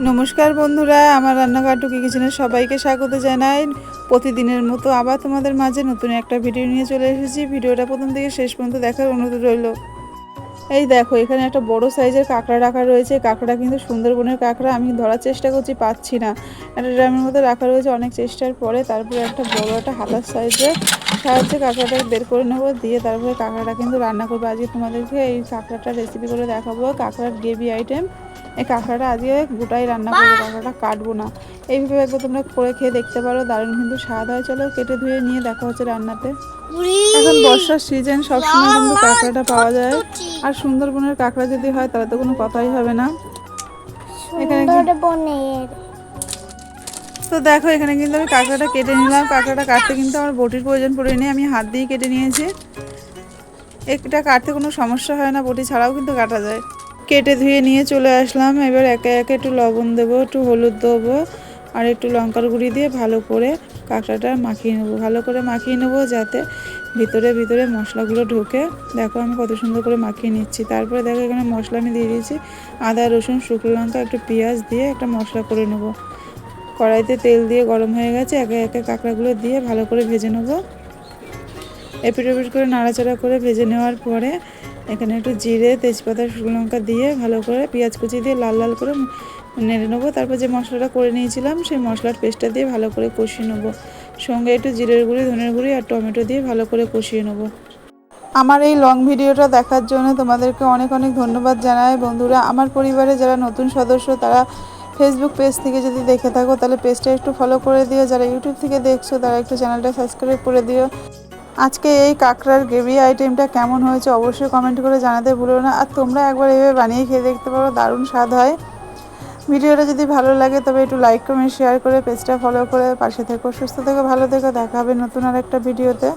নমস্কার বন্ধুরা, আমার রান্নাঘর টুকি কিচেনের সবাইকে স্বাগত জানাই। প্রতিদিনের মতো আবার তোমাদের মাঝে নতুন একটা ভিডিও নিয়ে চলে এসেছি। ভিডিওটা প্রথম থেকে শেষ পর্যন্ত দেখার অনুরোধ রইল। এই দেখো, এখানে একটা বড় সাইজের কাঁকড়া রাখা রয়েছে। কাঁকড়া কিন্তু সুন্দরবনের কাঁকড়া, আমি ধরার চেষ্টা করছি, পাচ্ছি না। একটা ড্রামের মধ্যে রাখা রয়েছে অনেক চেষ্টার পরে, তারপরে একটা বড় একটা হাতার সাইজের সাহায্যে কাঁকড়াটাকে বের করে নেব। দিয়ে তারপরে কাঁকড়াটা কিন্তু রান্না করব। আজকে তোমাদেরকে এই কাঁকড়াটা রেসিপি করে দেখাবো। কাঁকড়ার গ্রেভি আইটেম এই কাঁকড়াটা আজকে গোটাই রান্না করব কাঁকড়াটা কাটবো না। এইভাবে একবার তোমরা করে খেয়ে দেখতে পারো দারুণ কিন্তু স্বাদ হয়। চলো কেটে ধুয়ে নিয়ে দেখা হচ্ছে রান্নাতে। এখন বর্ষার সিজন সবসময় কিন্তু কাঁকড়াটা পাওয়া যায়। আর সুন্দরবনের কাঁকড়া যদি হয় তাহলে তো কোনো কথাই হবে না। এখানে তো দেখো এখানে কিন্তু আমি কাঁকড়াটা কেটে নিলাম। কাঁকড়াটা কাটতে কিন্তু আমার বটির প্রয়োজন পড়েনি আমি হাত দিয়ে কেটে নিয়েছি। এটা কাটতে কোনো সমস্যা হয় না বটি ছাড়াও কিন্তু কাটা যায়। কেটে ধুয়ে নিয়ে চলে আসলাম। এবার একে একে একটু লবণ দেবো, একটু হলুদ দেবো আর একটু লঙ্কার গুঁড়ি দিয়ে ভালো করে কাঁকড়াটা মাখিয়ে নেব। ভালো করে মাখিয়ে নেব যাতে ভিতরে ভিতরে মশলাগুলো ঢোকে। দেখো আমি কত সুন্দর করে মাখিয়ে নিচ্ছি। তারপরে দেখো এখানে মশলা আমি দিয়ে দিয়েছি আদা, রসুন, শুকনো লঙ্কা, একটু পেঁয়াজ দিয়ে একটা মশলা করে নেব। কড়াইতে তেল দিয়ে গরম হয়ে গেছে, একে একে কাঁকড়াগুলো দিয়ে ভালো করে ভেজে নেব। এপিট ওপিট করে নাড়াচাড়া করে ভেজে নেওয়ার পরে এখানে একটু জিরে, তেজপাতা, শুকনো লঙ্কা দিয়ে ভালো করে পেঁয়াজ কুচি দিয়ে লাল লাল করে নেড়ে নেব। তারপর যে মশলাটা করে নিয়েছিলাম, সেই মশলার পেস্টটা দিয়ে ভালো করে কষিয়ে নেব। সঙ্গে একটু জিরের গুঁড়ি, ধনের গুঁড়ি আর টমেটো দিয়ে ভালো করে কষিয়ে নেব। আমার এই লং ভিডিওটা দেখার জন্য তোমাদেরকে অনেক অনেক ধন্যবাদ জানাই। বন্ধুরা, আমার পরিবারে যারা নতুন সদস্য, তারা ফেসবুক পেজ থেকে যদি দেখে থাকো, তাহলে পেজটা একটু ফলো করে দিও। যারা ইউটিউব থেকে দেখছ, তারা একটু চ্যানেলটা সাবস্ক্রাইব করে দিও। আজকে এই কাঁকড়ার গ্রেভি আইটেমটা কেমন হয়েছে অবশ্যই কমেন্ট করে জানাতে ভুলো না। আর তোমরা একবার এভাবে বানিয়ে খেয়ে দেখতে পারো, দারুণ স্বাদ হয়। ভিডিওটা যদি ভালো লাগে, তবে একটু লাইক কমেন্ট শেয়ার করে পেজটা ফলো করে পাশে থেকো। সুস্থ থেকো, ভালো থেকো, দেখা হবে নতুন আর একটা ভিডিওতে।